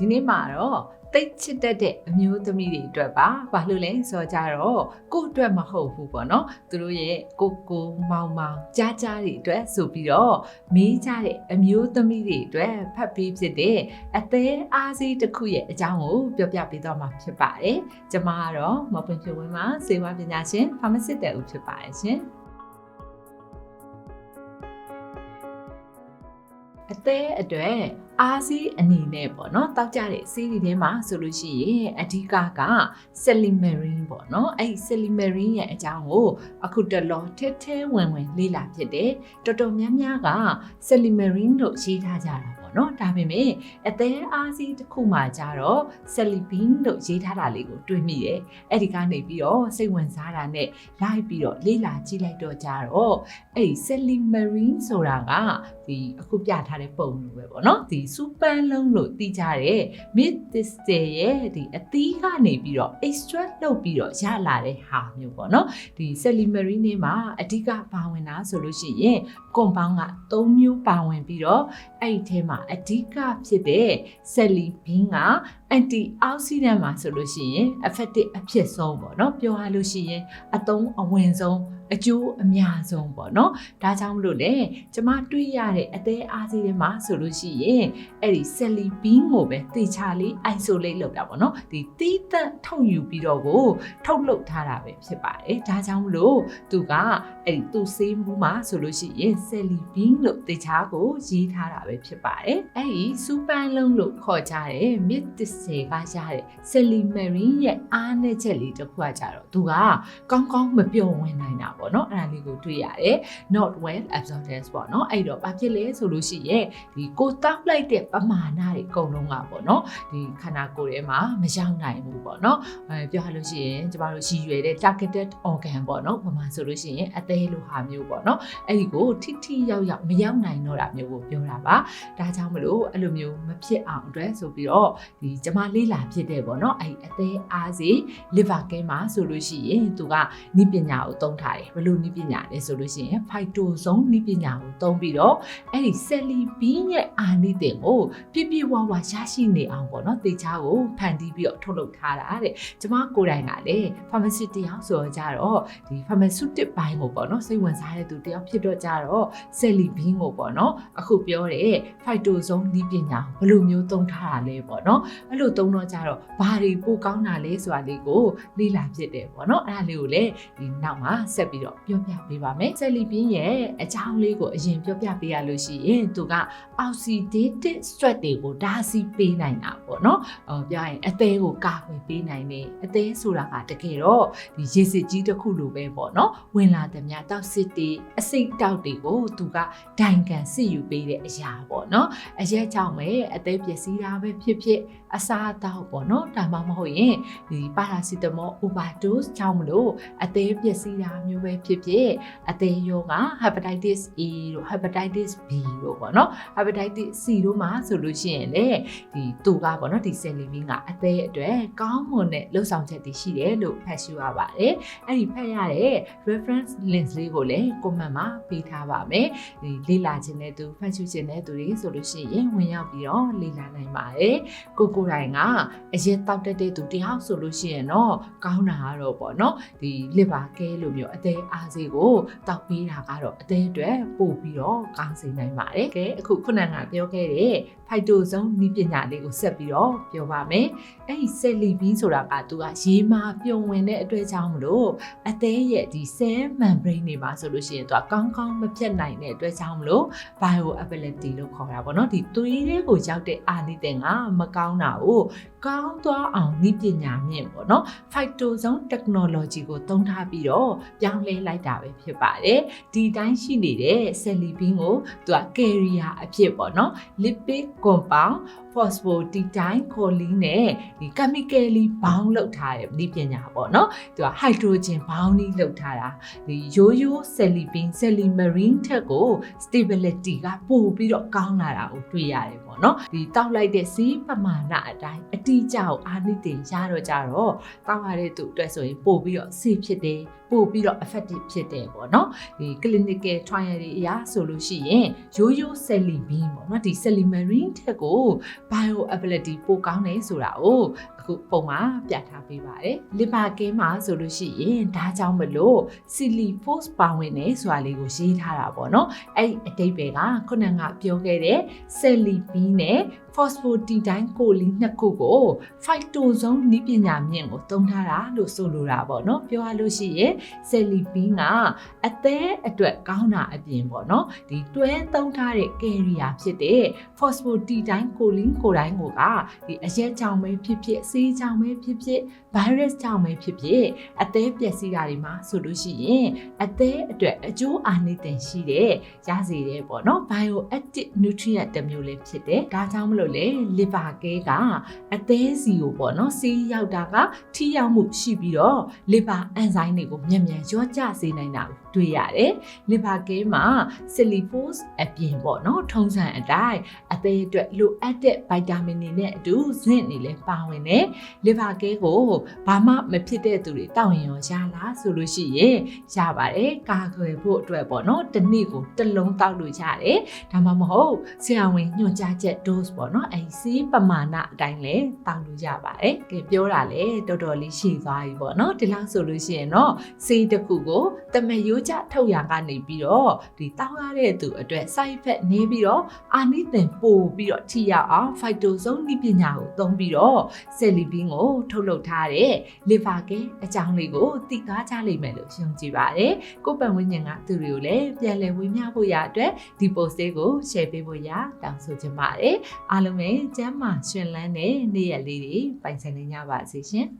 ဒီနေ့မှာတော့တိတ်ချစ်တတ်တဲ့အမျိုးသမီးတွေအတွက်ပါဘာလို့လဲဆိုကြတော့ကိုယ့်အတွက်မဟုတ်ဘူးပေါ့နော်သူတို့ရဲ့ကိုကိုမောင်မောင်ကြားကြားတွေအတွက်ဆိုပြီးတော့မေးကြတဲ့အမျိုးသမီးတွေအတွက်ဖတ်ပြီးဖြစ်တဲ့အသေးအားစီးတစ်ခုရဲ့အကြောင်းကိုပြောပြပေးတော့မှာဖြစ်ပါတယ်ကျမကတော့မပွင့်ဖြိုးဝင်းမှာစေဝါပညာရှင် pharmacist တဲ့ဦးဖြစ်ပါတယ်ရှင် အသေးအတွက်အားစီးအနေနဲ့ပေါ့နော်တောက်ကြတဲ့စီးဒီထဲမှာဆိုလို့ရှိရင်အဓိကက salimarin ပေါ့နော်အဲ့ဒီ salimarin ရဲ့အကြောင်းကိုအခုတလောထဲထဲဝင်ဝင်လေ့လာဖြစ်တယ်တော်တော်များများက salimarin လို့ရေးထားကြတာ ပေါ့နော်ဒါပေမဲ့အသေးအားစီးတစ်ခုမှကြတော့ salibin လို့ရေးထားတာလေးကိုတွေ့မိတယ်အဲ့ဒီကနေပြီးတော့စိတ်ဝင်စားတာနဲ့လိုက်ပြီးတော့လေ့လာကြည့်လိုက်တော့ကြတော့အဲ့ဒီ salimarin ဆိုတာကဒီအခုပြထားတဲ့ပုံလိုပဲပေါ့နော်ဒီစူပန်လုံးလို့သိကြတဲ့ mid distal ရဲ့ဒီအသီးကနေပြီးတော့ extract လုပ်ပြီးတော့ရလာတဲ့ဟာမျိုးပေါ့နော်ဒီ salimarin နဲ့မှာအဓိကပါဝင်တာဆိုလို့ရှိရင် compound က3မျိုးပါဝင်ပြီးတော့အဲ့ဒီထဲမှာအဓိကဖြစ်တဲ့ salibin က antioxidant မှာဆိုလို့ရှိရင် effective အဖြစ်ဆုံးပေါ့နော်ပြောရလို့ရှိရင်အသုံးအဝင်ဆုံး အကျိုးအများဆုံးပေါ့နော်ဒါကြောင့်မလို့လေကျမတွေ့ရတဲ့အသေးအားစီးထဲမှာဆိုလို့ရှိရင်အဲ့ဒီ celibin ကိုပဲတေချာလေး isolate လုပ်တာပေါ့နော်ဒီတီးသက်ထုတ်ယူပြီးတော့ကို ထုတ်လုပ်ထားတာပဲဖြစ်ပါတယ်ဒါကြောင့်မလို့သူကအဲ့ဒီသူ့ဆေးမှုမှာဆိုလို့ရှိရင် celibin လို့တေချာကိုရေးထားတာပဲဖြစ်ပါတယ်အဲ့ဒီစူပန်လုံးလို့ခေါ်ကြတဲ့ mid distal ကရတဲ့ celimarin ရဲ့အားနည်းချက်လေးတစ်ခုကကြတော့သူကကောင်းကောင်းမပြောင်းဝင်နိုင်တာပေါ့နော်အဲ့ဒါလေးကိုတွေ့ရတယ် not well absorbed ပေါ့နော်အဲ့တော့ဘာဖြစ်လဲဆိုလို့ရှိရင်ဒီကိုတောက်လိုက်တဲ့ပမာဏတွေအကုန်လုံးကပေါ့နော်ဒီခန္ဓာကိုယ်ထဲမှာမရောက်နိုင်ဘူးပေါ့နော်အဲပြောရလို့ရှိရင်ကျမတို့ရည်ရွယ်တဲ့ targeted organ ပေါ့နော်ပမာဆိုလို့ရှိရင်အသေးလိုဟာမျိုးပေါ့နော်အဲ့ဒီကိုထိထိရောက်ရောက်မရောက်နိုင်တော့တာမျိုးကိုပြောတာပါဒါကြောင့်မလို့အဲ့လိုမျိုးမဖြစ်အောင်အတွက်ဆိုပြီးတော့ဒီကျမလေးလာဖြစ်တဲ့ပေါ့နော်အဲ့ဒီအသေးအားစီ liver care မှာဆိုလို့ရှိရင်သူကနိပညာကိုသုံးထားတယ်ဘယ်လိုနိပညာလဲဆိုလို့ရှိရင် phytosome နိပညာကိုသုံးပြီးတော့အဲ့ဒီ celibin ရဲ့အာနိသင်ကိုပြည့်ပြည့်ဝဝရရှိနေအောင်ပေါ့နော်တေချာကိုဖန်တီးပြီးတော့ထုတ်လုပ်ထားတာတဲ့ကျမကိုယ်တိုင်ကလည်း pharmacy တယောက်ဆိုတော့ကြတော့ဒီ pharmaceutic ဘိုင်းကိုပေါ့နော်စိတ်ဝင်စားတဲ့သူတယောက်ဖြစ်တော့ကြတော့ celibin ကိုပေါ့နော်အခုပြောတဲ့ phytosome နိပညာကိုဘယ်လိုမျိုးသုံးထားတာလဲပေါ့နော်အဲ့လိုသုံးတော့ကြတော့ဘာတွေပိုကောင်းတာလဲဆိုတာလေးကိုလေ့လာဖြစ်တယ်ပေါ့နော်အဲ့ဒါလေးကိုလည်းဒီနောက်မှာဆက်ပြီးတော့ပြောပြပေးပါမယ် celibin ရဲ့အကြောင်းလေးကိုအရင်ပြောပြပေးရလို့ရှိရင်သူက oxidative stress တွေကိုဒါစီပေးနိုင်တာပေါ့နော်ဟောပြောရင်အသေးကိုကာကွယ်ပေးနိုင်တယ်အသေးဆိုတာကတကယ်တော့ဒီရေစစ်ကြီးတစ်ခုလိုပဲပေါ့နော်ဝင်လာတဲ့များတောက်စစ်တွေအစိတ်တောက်တွေကိုသူကဒိုင်ကန်စစ်ယူပေးတဲ့အရာပေါ့နော်အရက်ကြောင့်ပဲအသေးပျက်စီးတာပဲဖြစ်ဖြစ် အစားအသောက်ပေါ့နော်ဒါမှမဟုတ်ရင်ဒီပါရာစီတမော overdose ကြောင့်မလို့အသေးပျက်စီးတာမျိုးပဲဖြစ်ဖြစ်အသေးရောဂါ hepatitis A တို့ hepatitis B တို့ပေါ့နော် hepatitis C တို့မှာဆိုလို့ရှိရင်လေဒီသူကပေါ့နော်ဒီ celibin ကအသေးအတွက်ကောင်းမွန်တဲ့လှုပ်ဆောင်ချက်တွေရှိတယ်လို့ဖတ်ရှုရပါတယ်အဲ့ဒီဖတ်ရတဲ့ reference link လေးကိုလည်း comment မှာပေးထားပါမယ်ဒီလေ့လာခြင်းတဲ့သူဖတ်ရှုခြင်းတဲ့သူတွေဆိုလို့ရှိရင်ဝင်ရောက်ပြီးတော့လေ့လာနိုင်ပါတယ်ကိုကိုယ်တိုင်ကအရင်တောက်တတ်တဲ့သူတယောက်ဆိုလို့ရှိရင်တော့ကောင်းတာကတော့ပေါ့နော်ဒီ liver care လို့မျိုးအသေးအားစေးကိုတောက်ပေးတာကတော့အသေးအတွက်ပို့ပြီးတော့ကောင်းစေနိုင်ပါတယ်ကဲအခုခုနကပြောခဲ့တဲ့ phytosome နည်းပညာလေးကိုဆက်ပြီးတော့ပြောပါမယ်အဲ့ဒီ celibin ဆိုတာကသူကရေမာပြုံဝင်တဲ့အတွက်ကြောင့်မလို့အသေးရဲ့ဒီ cell membrane တွေမှာဆိုလို့ရှိရင်သူကကောင်းကောင်းမပြတ်နိုင်တဲ့အတွက်ကြောင့်မလို့ bioavailability လို့ခေါ်တာပေါ့နော်ဒီသွေးတွေကိုရောက်တဲ့အာနိသင်ကမကောင်းတာကို ကောင်းသွားအောင်နည်းပညာမြင့်ပေါ့နော် phytosome technology ကိုသုံးထားပြီးတော့ပြောင်းလဲလိုက်တာပဲဖြစ်ပါတယ်ဒီတိုင်းရှိနေတဲ့ celibin ကိုသူက carrier အဖြစ်ပေါ့နော် lipid compound phosphatidylcholine နဲ့ဒီ chemically bound လုပ်ထားတဲ့ဒီပညာပေါ့နော်သူက hydrogen bounding လုပ်ထားတာဒီရိုးရိုး celibin celimarine ထက်ကို stability ကပိုပြီးတော့ကောင်းလာတာကိုတွေ့ရတယ်ပေါ့နော်ဒီတောက်လိုက်တဲ့စီးပမာဏအတိုင်းအတိအကျကိုအာနိသင်ရတော့ကြတော့တောက်ရတဲ့သူအတွက်ဆိုရင်ပိုပြီးတော့ဆေးဖြစ်တယ်ပိုပို့ပြီးတော့ effective ဖြစ်တယ်ပေါ့နော်ဒီ clinical trial တွေအရဆိုလို့ရှိရင်ရိုးရိုး Celimene ပေါ့နော်ဒီ Celimarine ထက်ကို bio ability ပိုကောင်းတယ်ဆိုတာကိုအခုပုံမှာပြထားပေးပါတယ်။ liver ကင်းမှာဆိုလို့ရှိရင်ဒါကြောင့်မလို့ silifos ပါဝင်နေဆိုတာလေးကိုရေးထားတာပေါ့နော်။အဲ့ဒီအတိတ်ပဲကခုနကပြောခဲ့တဲ့ celibin နဲ့ phosphatidine choline နှစ်ခုကို phytosome နည်းပညာမြင့်ကိုသုံးထားတာလို့ဆိုလိုတာပေါ့နော်။ပြောရလို့ရှိရင် celibin ကအသေးအတွက်ကောင်းတာအပြင်ပေါ့နော်။ဒီတွဲသုံးထားတဲ့ carrier ဖြစ်တဲ့ phosphatidine choline ကိုယ်တိုင်းကိုကဒီအရက်ကြောင့်ပဲဖြစ်ဖြစ်ဆေးကြောင့်ပဲဖြစ်ဖြစ် virus ကြောင့်ပဲဖြစ်ဖြစ်အသေးပျက်စီးတာတွေမှာဆိုလို့ရှိရင်အသေးအတွက်အကျိုးအာနိသင်ရှိတဲ့ရစေတယ်ပေါ့နော် bioactive nutrient တစ်မျိုးလေးဖြစ်တယ်ဒါကြောင့်မလို့လေ liver care ကအသေးစီကိုပေါ့နော်ဆေးရောက်တာကထိရောက်မှုရှိပြီးတော့ liver enzyme တွေကိုမြန်မြန်ရောကြစေနိုင်တာကိုတွေ့ရတယ် liver care မှာ cellulose အပြင်ပေါ့နော်ထုံးစံအတိုင်းအသေးအတွက်လိုအပ်တဲ့ vitamin တွေနဲ့အတူ zinc တွေလည်းပါဝင်တယ် liver care ကိုဘာမှမဖြစ်တဲ့သူတွေတောက်ရင်ရောရလားဆိုလို့ရှိရင်ရပါတယ်ကာကွယ်ဖို့အတွက်ပေါ့နော်တစ်နေ့ကိုတစ်လုံးတောက်လို့ရတယ်ဒါမှမဟုတ်ဆရာဝန်ညွှန်ကြားချက် dose ပေါ့နော်အဲစီးပမာဏအတိုင်းလည်းတောက်လို့ရပါတယ်ကဲပြောတာလေတော်တော်လေးရှည်သွားပြီပေါ့နော်ဒီလောက်ဆိုလို့ရှိရင်တော့ဆေးတစ်ခုကိုတမယိုးကြထုတ်ရကနေပြီးတော့ဒီတောက်ရတဲ့သူအတွက် side effect နေပြီးတော့အာနိသင်ပို့ပြီးတော့ထိရောက်အောင် phytosome နည်းပညာကိုသုံးပြီးတော့ celibin ကိုထုတ်လုပ်ထားတဲ့ liver care အကြောင်းလေးကိုသိသွားကြလိမ့်မယ်လို့ယုံကြည်ပါတယ်။ကိုယ်ပတ်ဝန်းကျင်ကသူတွေကိုလည်းပြန်လည်ဝေမျှဖို့ရအတွက်ဒီ post လေးကို share ပေးဖို့ရတောင်းဆိုချင်ပါတယ်။အားလုံးပဲကျမ်းမာရှင်လန်းတဲ့နေ့ရက်လေးတွေပိုင်ဆိုင်နိုင်ကြပါစေရှင်။